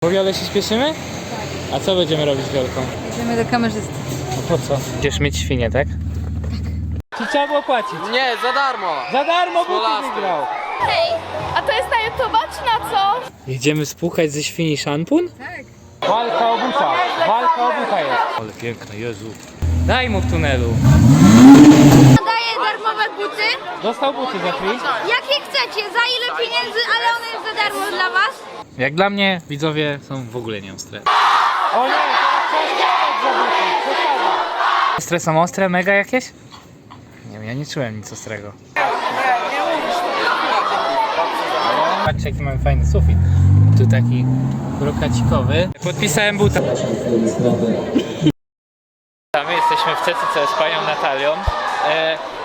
Po wiole się śpieszymy? A co będziemy robić wielką? Idziemy do kamerzysty. No po co? Będziesz mieć świnię, tak? Czy trzeba było płacić? Nie, za darmo. Za darmo buty wygrał. Hej, a to jest na YouTube'a czy na co? Idziemy spłukać ze świni szampun? Tak. Walka o buta. Walka o buta jest. Ale piękne, Jezu. Daj mu w tunelu. Daję darmowe buty. Dostał buty za free. Jakie chcecie? Za ile pieniędzy, ale one jest za darmo dla was? Jak dla mnie widzowie są w ogóle nie ostre. O nie. Ostre są ostre, mega jakieś? Nie wiem, ja nie czułem nic ostrego. Patrzcie jaki mamy fajny sufit. Tu taki brokacikowy. Podpisałem buta. A my jesteśmy w CCC z panią Natalią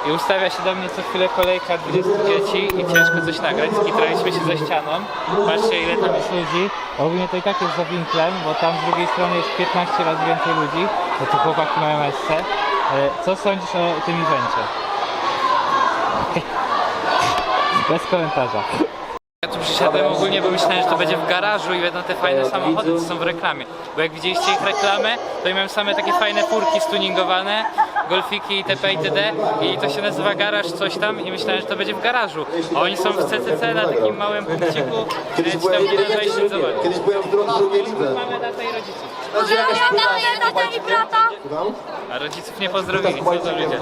i ustawia się do mnie co chwilę kolejka 20 dzieci i ciężko coś nagrać. Skitraliśmy się ze ścianą. Patrzcie ile tam jest ludzi. Ogólnie to i tak jest za winklem, bo tam z drugiej strony jest 15 razy więcej ludzi, bo tu chłopaki mają SC. E, co sądzisz o tym evencie? Bez komentarza. Ja tu przyszedłem ogólnie, bo myślałem, że to będzie w garażu i będą te fajne samochody, co są w reklamie. Bo jak widzieliście ich reklamę, to ja miałem same takie fajne furki stuningowane, golfiki itp. itd. I to się nazywa garaż coś tam i myślałem, że to będzie w garażu. A oni są w CCC na takim małym punkciku, czy tam nie da wejść zobacz. Kiedyś byłem w dro- drugiej lidze. Mamy tatę i rodziców. Pozdrawiam tatę, tatę i brata. A rodziców nie pozdrowili, co za ludzie.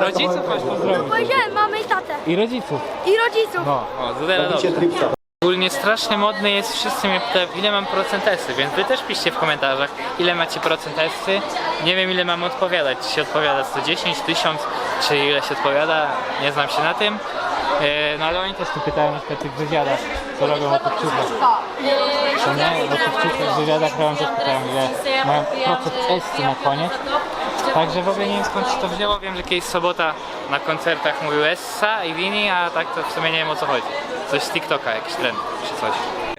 Rodziców masz pozdrowić. Powiedziałem mamy i tatę. I rodziców. I rodziców. No, o, zadera Robicie dobrze. tripsa. Ogólnie strasznie modny jest, wszyscy mnie pytają, ile mam procent esy, więc wy też piszcie w komentarzach, ile macie procent esy. Nie wiem ile mam odpowiadać, czy się odpowiada 110, 1000, czy ile się odpowiada, nie znam się na tym. E, no ale oni też tu pytają na przykład tych wywiadach, co robią o tych ciuchach. To nie, o tych ciuchach w wywiadach robią też pytają, ile mają procent esy na koniec. Także w ogóle nie wiem skąd się to wzięło, wiem, że kiedyś sobota na koncertach mówił Essa i Wini, a tak to w sumie nie wiem o co chodzi. Coś z TikToka, jakiś trend czy coś.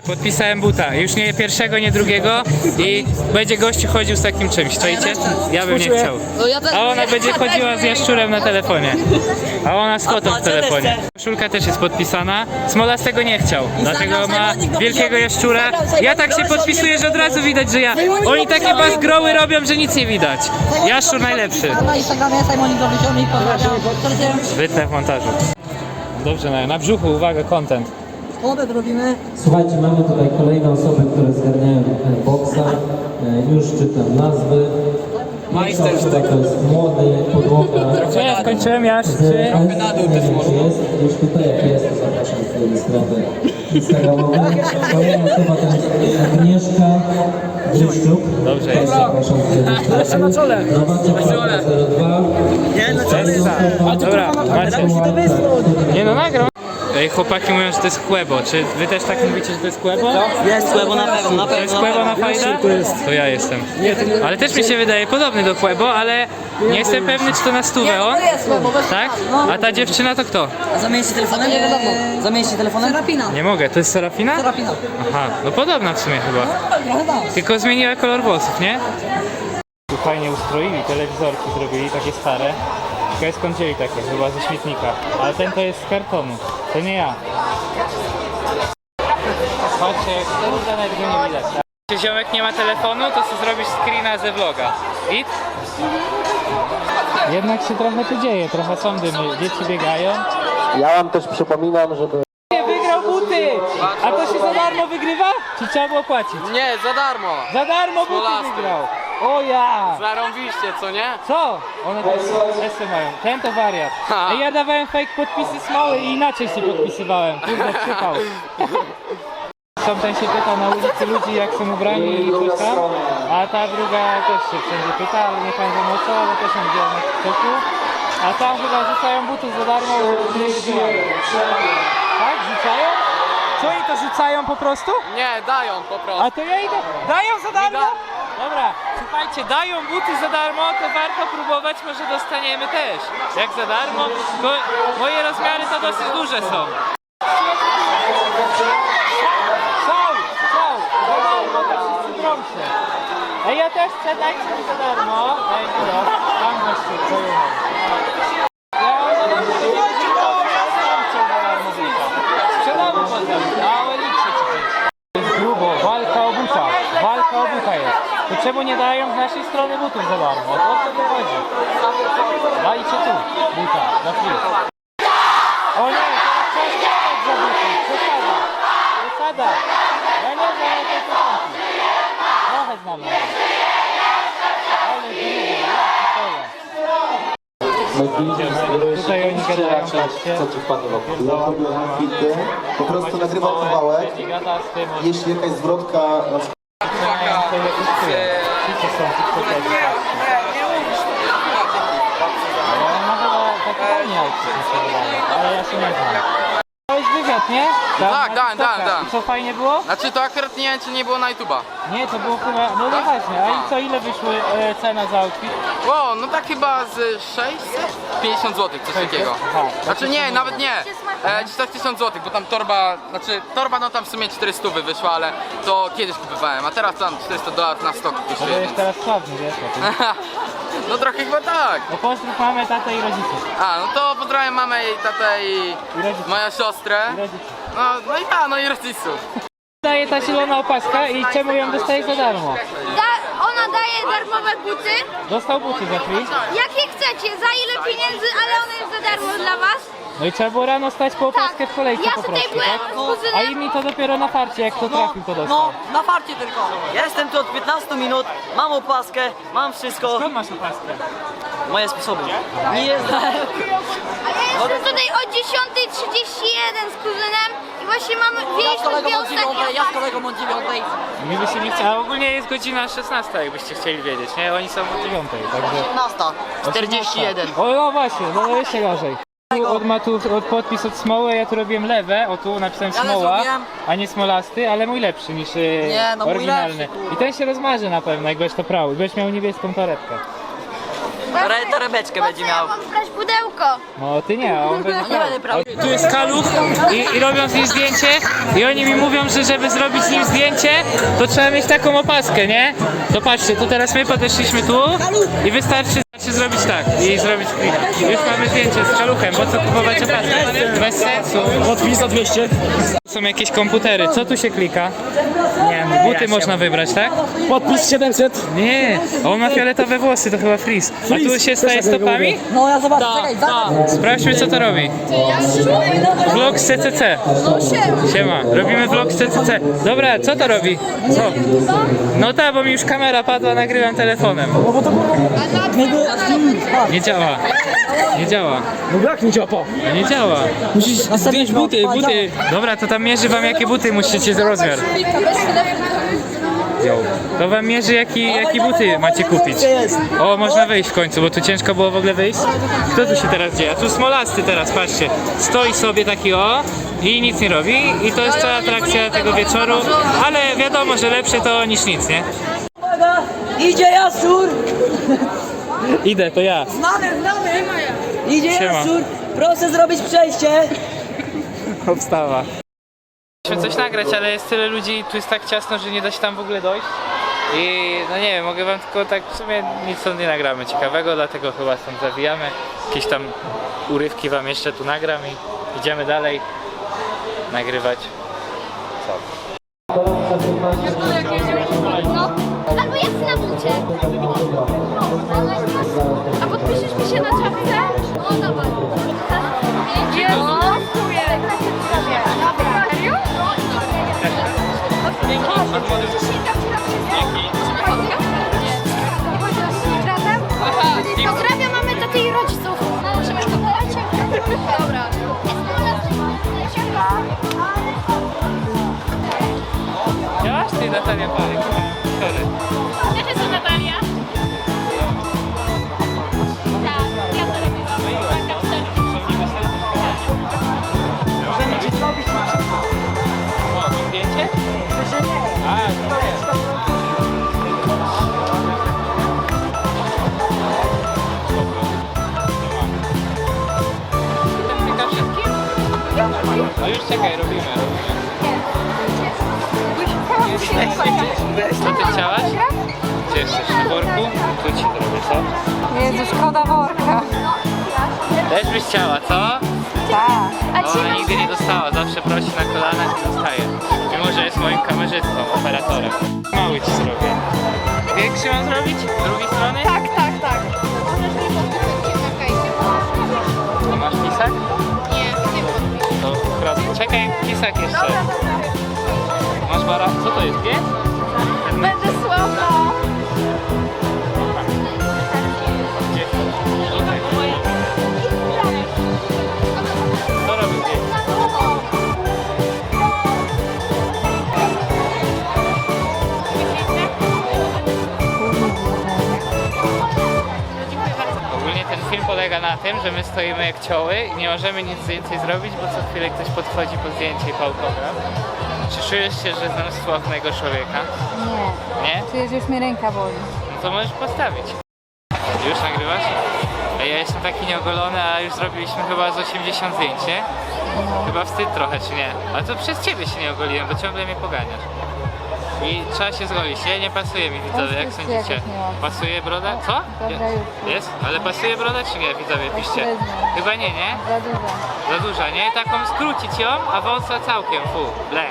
Podpisałem buta, już nie pierwszego, nie drugiego i będzie gościu chodził z takim czymś, czajcie? Ja bym nie chciał. A ona będzie chodziła z jaszczurem na telefonie. A ona z kotą w telefonie. Koszulka też jest podpisana. Smola z tego nie chciał, dlatego ma wielkiego jaszczura. Ja tak się podpisuję, że od razu widać, że ja... Oni takie bazgroły robią, że nic nie widać. Jaszczur najlepszy. Wytnę w montażu. Dobrze, na, na brzuchu, uwaga, content. połowę robimy. Słuchajcie, mamy tutaj kolejne osoby, które zgarniają e, boksa. E, Już czytam nazwy. Pierwsza osoba to jest młody, podłoga. Co ja skończyłem, ja Z czy... jest. Już tutaj jak jest, to zapraszam swoje strony instagramowe. Kolejna osoba to jest Agnieszka Gryszczuk. Dobrze jest. Zapraszam swoje strony. na czole. Nowaczek 02. Dobra, macie. Nie no, nagram. Ej, chłopaki mówią, że to jest kłebo. Czy wy też tak mówicie, że to jest kłebo? Jest Kłebo na pewno, na To jest pewno. kłebo na fajda? To ja jestem. Ale też mi się wydaje podobny do kłebo, ale nie jestem pewny, czy to na stówę on. Tak? A ta dziewczyna to kto? Zamienić się telefonem? Nie wiadomo. Zamienić się telefonem? Serapina. Nie mogę, to jest Serafina? Serapina. Aha, no podobna w sumie chyba. Trochę tak. Tylko zmieniła kolor włosów, nie? Tu fajnie ustroili, telewizorki zrobili, takie stare. Ciekawe skąd wzięli takie, chyba ze śmietnika. Ale ten to jest z kartonu, to nie ja. Patrzcie, jak to ruda nawet go nie widać. Jeśli ziomek nie ma telefonu, to co zrobisz screena ze vloga. I? Jednak się trochę tu dzieje, trochę są dymy, dzieci biegają. Ja wam też przypominam, żeby Nie, wygrał buty! A to się za darmo wygrywa? Czy trzeba było płacić? Nie, za darmo. Za darmo buty wygrał! O ja! Zarąbiście, co nie? Co? One też esy mają. Ten to wariat. Ha. A ja dawałem fake podpisy smoły i inaczej się podpisywałem. Kurde, przypał. Są ten się pyta na ulicy ludzi jak są ubrani i coś tam, a ta druga też się wszędzie pyta, ale nie pamiętam o co, ale też ją widziałem na TikToku. A tam chyba rzucają buty za darmo, które wybijają. Tak? Rzucają? Co oni to rzucają po prostu? Nie, dają po prostu. A to ja idę. Dają za darmo? da- Dobra, słuchajcie, dają buty za darmo, to warto próbować, może dostaniemy też. Jak za darmo? Tylko moje rozmiary to dosyć duże są. Są, są, za darmo, wszyscy drą się. Ej, ja też chcę, mi za darmo. Ej, no, tam co ja mam. Ja mam za darmo, dajcie to, ja sam chcę za darmo buta. Sprzedamy potem, a liczę ci coś. Jest grubo, walka o buta. koło buta jest. To czemu nie dają z naszej strony butów za darmo? O co tu chodzi? Dajcie tu buta, za free. O nie, teraz trzeba składać za buty. Przesada. Przesada. Ja nie znam to potrafi. Trochę znam. Ale grubo, ja pitole. Tutaj oni gadają, patrzcie. Co ci wpadło w oko? Ja robię po prostu nagrywam kawałek. Jeśli jakaś zwrotka patrzcie. Ale ja się nie znam. To jest wywiad, nie? Tam Tak, na tak, TikToka. tak, tak. I co fajnie było? Znaczy to akurat nie czy nie było na YouTube'a. Nie, to było chyba, no no właśnie, a i co, ile wyszły e, cena za outfit? Wow, no tak chyba z 650 zł, coś takiego. Aha, Znaczy nie, nawet nie. E, 4000 zł, bo tam torba, znaczy torba no tam w sumie 400 wyszła, ale to kiedyś kupowałem, a teraz tam 400 dolarów na stok No to kosztuje. jest teraz sławny, wiesz o tym. No trochę chyba tak. No pozdrów mamę, tatę i rodziców. A, no to pozdrawiam mamę i tatę i I rodziców. moją siostrę. I rodziców. No, no i ta, no i rodziców. Daje ta zielona opaska i czemu ją dostajesz za darmo? Da, ona daje darmowe buty. Dostał buty za free. Jakie chcecie, za ile pieniędzy, ale ona jest za darmo dla was. No i trzeba było rano stać po opaskę w kolejce Ja po tutaj prostu, byłem tak? z A kuzynem. inni to dopiero na farcie, jak to trafił, to dostał. No, na farcie tylko. Ja jestem tu od 15 minut, mam opaskę, mam wszystko, Skąd masz opaskę? Moje sposoby. Nie jest... A ja jestem tutaj o 10.31 z kuzynem i właśnie mamy, Ja z mieliśmy kolegą dwie od 9, ostatnie ja z kolegą od 9. Mi by się nie chciało. Ogólnie jest godzina 16, jakbyście chcieli wiedzieć, nie? Oni są o 9, także... 15, 41. O no właśnie, no jeszcze gorzej. Tu od ma tu od podpis od Smoły, ja tu robiłem lewe, o tu napisałem Ja Smoła, a nie Smolasty, ale mój lepszy niż e, Nie, no mój oryginalny. lepszy, I ten się rozmarzy na pewno, jak będziesz to prał. I będziesz miał niebieską torebkę. Re, torebeczkę będzie miał. Mam pudełko. No ty nie, on będzie Nie będę brał. Tu jest kaluch i, i robią z nim zdjęcie i oni mi mówią, że żeby zrobić z nim zdjęcie, to trzeba mieć taką opaskę, nie? To patrzcie, to teraz my podeszliśmy tu i wystarczy znaczy zrobić tak i zrobić klika. Już mamy zdjęcie z kaluchem, po co kupować opaskę? Bez sensu. Podpis za 200. Są jakieś komputery, co tu się klika? Nie Buty można wybrać, tak? Podpis 700. Nie, a on ma fioletowe włosy, to chyba frizz. A tu się staje stopami? No ja zobaczę, czekaj, za... Sprawdźmy co to robi. Vlog z CCC. Siema, robimy vlog z CCC. Dobra, co to robi? Co? No tak, bo mi już kamera padła, nagrywam telefonem. Nie działa. Nie działa. No jak nie działa? No nie działa. Musisz zdjąć buty, buty. Dobra, to tam mierzy wam jakie buty musicie za rozmiar. To wam mierzy jaki, jaki buty macie kupić. O, można wyjść w końcu, bo tu ciężko było w ogóle wyjść. Kto tu się teraz dzieje? A tu smolasty teraz, patrzcie. Stoi sobie taki o i nic nie robi. I to jest cała atrakcja tego wieczoru. Ale wiadomo, że lepsze to niż nic, nie? Idzie Jasur! Idę, to ja. Znamy, znamy! Idzie Siema. Jasur! Proszę zrobić przejście! Obstawa. Chciałem coś nagrać, ale jest tyle ludzi, tu jest tak ciasno, że nie da się tam w ogóle dojść. I no nie wiem, mogę wam tylko tak w sumie nic stąd nie nagramy ciekawego, dlatego chyba stąd zawijamy. Jakieś tam urywki wam jeszcze tu nagram i idziemy dalej nagrywać. Co? No, albo jest na bucie. Mi się na czapce? O. Jezu, no, Serio? Pozdrawiam mamy taty i rodziców. Możemy pogadać? Dobra. Działaś ty Natalia Parek? Czekaj, robimy, robimy. Co ty chciałaś? Gdzie jesteś? Na worku? Tu ci zrobię, co? Jezu, szkoda worka. Też byś chciała, co? Tak. Ona nigdy nie dostała zawsze prosi na kolanach i zostaje. Mimo, że jest moim kamerzystą, operatorem. Mały ci zrobię. Większy mam zrobić? Z drugiej strony? Tak, tak, Czekaj, pisak jeszcze. Masz bara... Co to jest, pies? Będę słaba. Polega na tym, że my stoimy jak cioły i nie możemy nic więcej zrobić, bo co chwilę ktoś podchodzi po zdjęcie i po autograf. Czy czujesz się, że znasz sławnego człowieka? Nie, Nie? czujesz, że już mnie ręka boli. No to możesz postawić. Już nagrywasz? Ja jestem taki nieogolony, a już zrobiliśmy chyba z 80 zdjęć, nie? Chyba wstyd trochę, czy nie? Ale to przez ciebie się nie ogoliłem, bo ciągle mnie poganiasz. I trzeba się zgolić, nie? Nie pasuje mi widzowie, jak sądzicie? Pasuje broda? Co? Jest? Ale pasuje broda, czy nie? Widzowie, piszcie. średnio. Chyba nie, nie? Za dużo. Za duża, nie? Taką skrócić ją, a wąsa całkiem, fu, ble.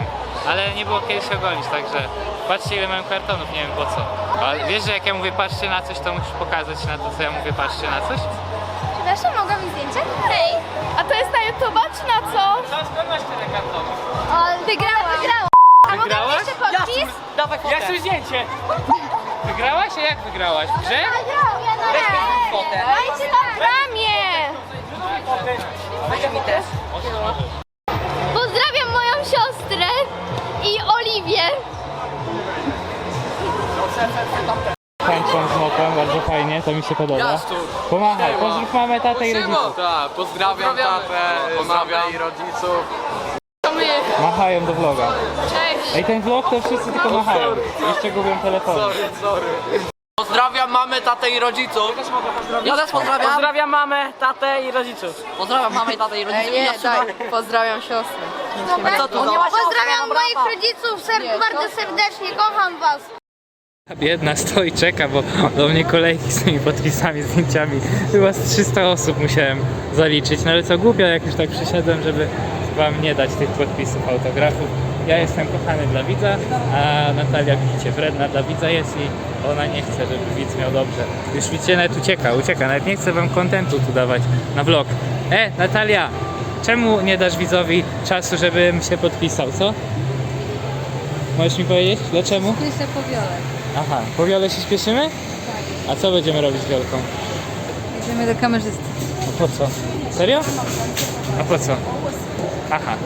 Ale nie było kiedy się ogolić, także patrzcie ile mam kartonów, nie wiem po co. Ale wiesz, że jak ja mówię patrzcie na coś, to musisz pokazać na to, co ja mówię patrzcie na coś? Przepraszam, mogę mi zdjęcie? Hej, a to jest na YouTube'a czy na co? Co, skąd masz tyle kartonów? O, wygrałam. Wygrałam. Wygrałaś? jeszcze podpis? Dawaj Jak chcesz zdjęcie? Wygrałaś? A jak wygrałaś? W grze? Ja na fotę. Dajcie tam ramię. Weź mi też. Pozdrawiam moją siostrę i Oliwię. Tańczą z mopem, bardzo fajnie, to mi się podoba. Pomachaj, pozdrów mamę, tatę i rodziców. Tak, pozdrawiam tatę, pozdrawiam i rodziców. Machają do vloga. Cześć. Ej, ten vlog to wszyscy tylko machają. Jeszcze gubią telefon. Pozdrawiam mamę, tatę i rodziców. Ja też pozdrawiam. Pozdrawiam mamę, tatę i rodziców. Pozdrawiam mamę, tatę i rodziców. nie, Ja daj, pozdrawiam siostrę. Co tu za- Pozdrawiam moich rodziców ser- bardzo serdecznie, kocham was. Biedna stoi, czeka, bo do mnie kolejki z tymi podpisami, zdjęciami. Chyba z 300 osób musiałem zaliczyć. No ale co głupio, jak już tak przyszedłem, żeby wam nie dać tych podpisów, autografów. Ja jestem kochany dla widza, a Natalia, widzicie, wredna dla widza jest i ona nie chce, żeby widz miał dobrze. Już widzicie, nawet ucieka, ucieka, nawet nie chce wam kontentu tu dawać na vlog. E, Natalia, czemu nie dasz widzowi czasu, żebym się podpisał, co? Możesz mi powiedzieć, dlaczego? Piszę po wiole. Aha, po wiole się śpieszymy? A co będziemy robić wielką? Idziemy do kamerzysty. A po co? Serio? A po co? Aha.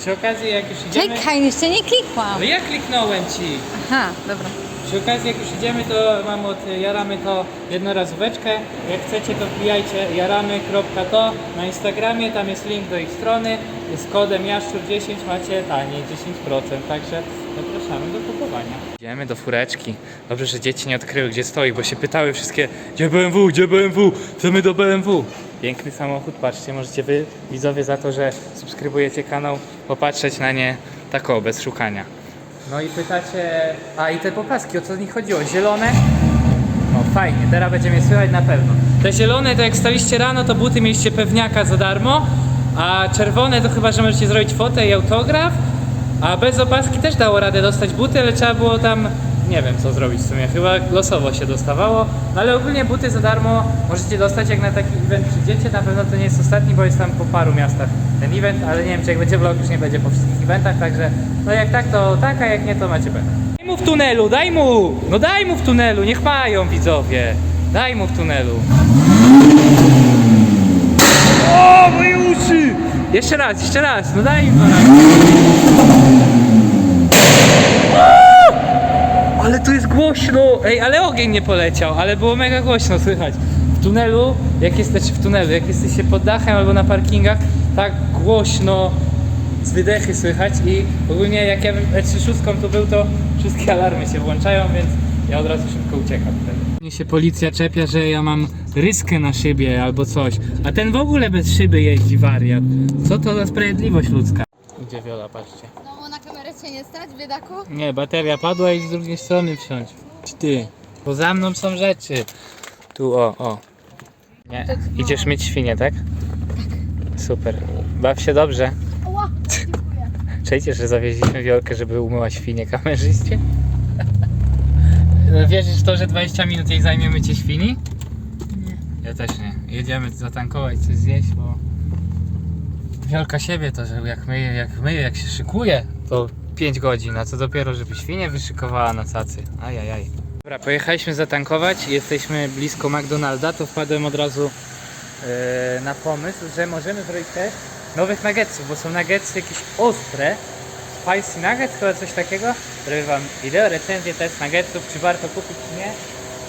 Przy okazji jak już idziemy... Czekaj, jeszcze nie klikłam. No ja kliknąłem ci. Aha, dobra. Przy okazji jak już idziemy to mam od Jaramy to jednorazóweczkę. Jak chcecie to wbijajcie jaramy.to na Instagramie, tam jest link do ich strony. Z kodem jaszczur10 macie taniej 10%, także zapraszamy do kupowania. Idziemy do fureczki. Dobrze, że dzieci nie odkryły gdzie stoi, bo się pytały wszystkie gdzie BMW, gdzie BMW, chcemy do BMW. Piękny samochód, patrzcie, możecie wy widzowie za to, że subskrybujecie kanał, popatrzeć na nie tak o, bez szukania. No i pytacie, a i te popaski, o co z nich chodziło? Zielone? No fajnie, teraz będziemy je słychać na pewno. Te zielone to jak staliście rano, to buty mieliście pewniaka za darmo, a czerwone to chyba, że możecie zrobić fotę i autograf, a bez opaski też dało radę dostać buty, ale trzeba było tam, nie wiem co zrobić w sumie, chyba losowo się dostawało, no ale ogólnie buty za darmo możecie dostać jak na taki event przyjdziecie, na pewno to nie jest ostatni, bo jest tam po paru miastach ten event, ale nie wiem czy jak będzie vlog już nie będzie po wszystkich eventach, także no jak tak to tak, a jak nie to macie pewno. Daj mu w tunelu, daj mu! No daj mu w tunelu, niech mają widzowie. Daj mu w tunelu. O, moje uszy! Jeszcze raz, jeszcze raz, no daj im dwa razy. O! Ale tu jest głośno! Ej, ale ogień nie poleciał, ale było mega głośno słychać. W tunelu, jak jesteście w tunelu, jak jesteście pod dachem albo na parkingach, tak głośno z wydechy słychać i ogólnie jak ja bym E36 tu był, to wszystkie alarmy się włączają, więc ja od razu szybko uciekam wtedy. Mnie się policja czepia, że ja mam ryskę na szybie albo coś, a ten w ogóle bez szyby jeździ wariat. Co to za sprawiedliwość ludzka? Gdzie Wiola, patrzcie. Się nie stać, biedaku? Nie, bateria padła i z drugiej strony wsiąść. Ty, bo za mną są rzeczy. Tu, o, o. Nie, idziesz myć świnie, tak? Tak. Super. Baw się dobrze. Ła. Przecież, że zawieźliśmy Wiolkę, żeby umyła świnie kamerzyście? No Wierzysz w to, że 20 minut jej zajmie mycie świni? Nie. Ja też nie. Jedziemy zatankować, coś zjeść, bo... Wiolka siebie to, że jak myje, jak myje, jak się szykuje, to 5 godzin, a co dopiero, żeby świnie wyszykowała na cacy. Ajajaj. Dobra, pojechaliśmy zatankować, jesteśmy blisko McDonalda, to wpadłem od razu e, na pomysł, że możemy zrobić też nowych nuggetsów, bo są nuggetsy jakieś ostre, spicy nuggets, chyba coś takiego. Zrobię wam wideo, recenzję test nuggetsów, czy warto kupić, czy nie.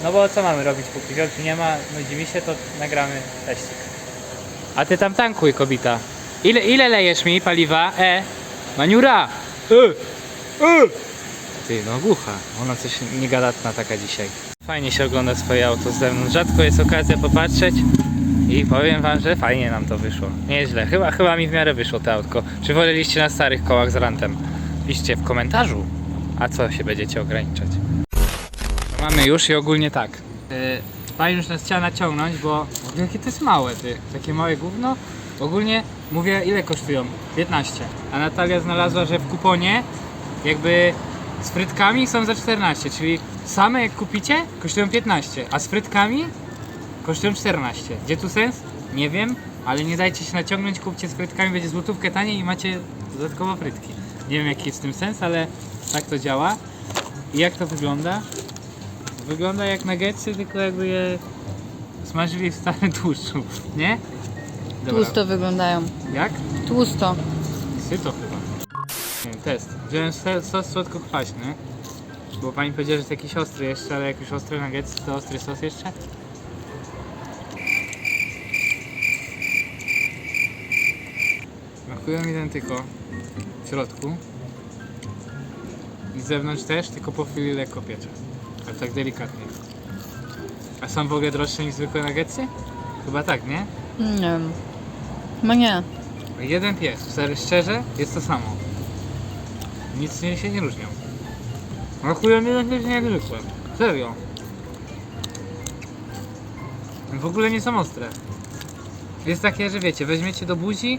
No bo co mamy robić, póki wielki nie ma, nudzi mi się, to nagramy teścik. A ty tam tankuj, kobita. Ile, ile lejesz mi paliwa? E, maniura! E, e! Ty, no głucha. Ona coś niegadatna taka dzisiaj. Fajnie się ogląda swoje auto z zewnątrz. Rzadko jest okazja popatrzeć. I powiem wam, że fajnie nam to wyszło. Nieźle. Chyba, chyba mi w miarę wyszło to autko. Czy woleliście na starych kołach z rantem? Piszcie w komentarzu. A co się będziecie ograniczać? Mamy już i ogólnie tak. Yy, Pani już nas chciała naciągnąć, bo jakie to jest małe, ty. Takie małe gówno. Ogólnie mówię, ile kosztują? 15. A Natalia znalazła, że w kuponie jakby z frytkami są za 14, czyli same jak kupicie kosztują 15, a z frytkami kosztują 14. Gdzie tu sens? Nie wiem, ale nie dajcie się naciągnąć, kupcie z frytkami, będzie złotówkę taniej i macie dodatkowo frytki. Nie wiem jaki jest w tym sens, ale tak to działa. I jak to wygląda? Wygląda jak nuggetsy, tylko jakby je smażyli w starym tłuszczu, nie? Dobra. Tłusto wyglądają. Jak? Tłusto. Syto chyba. Nie test. Wziąłem sos słodko-kwaśny, bo pani powiedziała, że jest jakiś ostry jeszcze, ale jak już ostry nuggets, to ostry sos jeszcze? Ten tylko w środku. I z zewnątrz też, tylko po chwili lekko piecze. Ale tak delikatnie. A są w ogóle droższe niż zwykłe nuggetsy? Chyba tak, nie? Nie wiem. No nie. Jeden pies, serio, szczerze, jest to samo. Nic nie, się nie różnią. Smakują identycznie jak zwykłe. Serio. W ogóle nie są ostre. Jest takie, że wiecie, weźmiecie do buzi,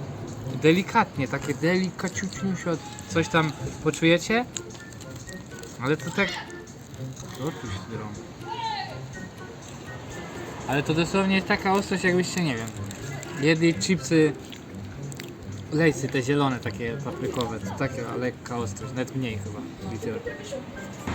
delikatnie, takie delikaciuciusio, coś tam poczujecie, ale to tak... Co tu drą? Ale to dosłownie jest taka ostrość, jakbyście, nie wiem, jedli chipsy Lejsy te zielone, takie paprykowe, to taka lekka ostrość, nawet mniej chyba. i tyle.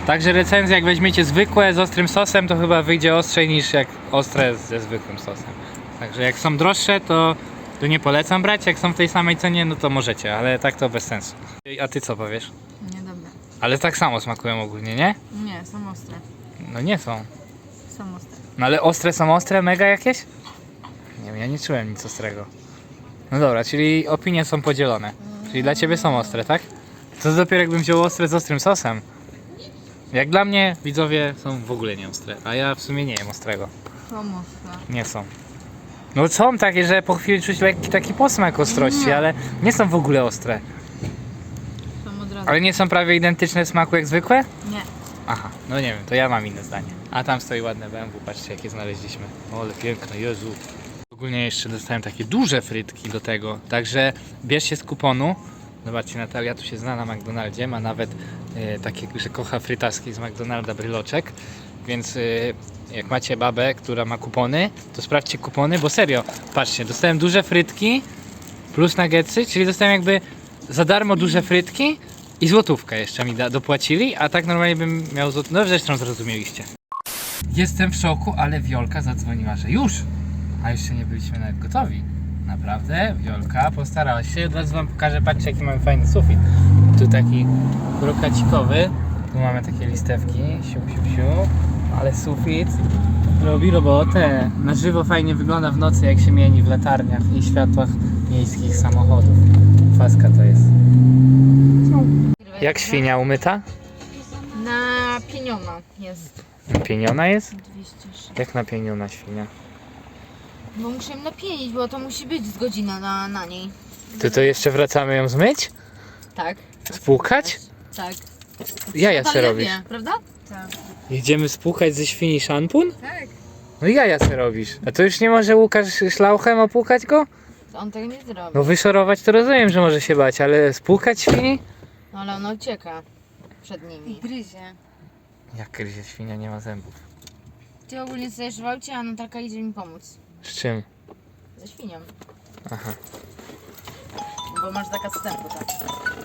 Także recenzja, jak weźmiecie zwykłe z ostrym sosem, to chyba wyjdzie ostrzej niż jak ostre ze zwykłym sosem. Także jak są droższe, to, to nie polecam brać, jak są w tej samej cenie, no to możecie, ale tak to bez sensu. A ty co powiesz? Nie dobra. Ale tak samo smakują ogólnie, nie? Nie, są ostre. No nie są. Są ostre. No ale ostre są ostre, mega jakieś? Nie wiem, ja nie czułem nic ostrego. No dobra, czyli opinie są podzielone. Czyli dla ciebie są ostre, tak? To dopiero jakbym wziął ostre z ostrym sosem. Jak dla mnie widzowie są w ogóle nie ostre, a ja w sumie nie jem ostrego. Są ostre. Nie są. No są takie, że po chwili czuć lekki taki posmak ostrości, ale nie są w ogóle ostre. Są od razu. Ale nie są prawie identyczne w smaku jak zwykłe? Nie. Aha, no nie wiem, to ja mam inne zdanie. A tam stoi ładne BMW, patrzcie jakie znaleźliśmy. O, ale piękne, Jezu. Ogólnie jeszcze dostałem takie duże frytki do tego, także bierzcie z kuponu. Zobaczcie, Natalia tu się zna na McDonaldzie, ma nawet e, takie, że kocha frytaski z McDonalda bryloczek, więc e, jak macie babę, która ma kupony, to sprawdźcie kupony, bo serio, patrzcie, dostałem duże frytki plus nuggetsy, czyli dostałem jakby za darmo duże frytki i złotówkę jeszcze mi da, dopłacili, a tak normalnie bym miał złotówkę. No zresztą zrozumieliście. Jestem w szoku, ale Wiolka zadzwoniła, że już! A jeszcze nie byliśmy nawet gotowi. Naprawdę, Wiolka postarała się. Od razu wam pokażę, patrzcie jaki mamy fajny sufit. Tu taki brokacikowy. Tu mamy takie listewki, siu, siu, siu. Ale sufit robi robotę. Na żywo fajnie wygląda w nocy, jak się mieni w latarniach i światłach miejskich samochodów. Faska to jest. Jak świnia umyta? Na pieniona jest Pieniona jest? 206. Jak napieniona świnia? Bo muszę ją napienić, bo to musi być z godzina na, na niej. Ty to jeszcze wracamy ją zmyć? Tak. Spłukać? Tak. Jaja se Palewie, robisz. prawda? Tak. Jedziemy spłukać ze świni szampun? Tak. No jaja se robisz. A to już nie może Łukasz szlauchem opłukać go? To on tego nie zrobi. No wyszorować to rozumiem, że może się bać, ale spłukać świni? No ale ona ucieka przed nimi. I Gryzie. Jak gryzie świnia, nie ma zębów. Ty ogólnie stajesz w aucie, a Natalka idzie mi pomóc. Z czym? Ze świnią. Aha. Bo masz zakaz wstępu, tak?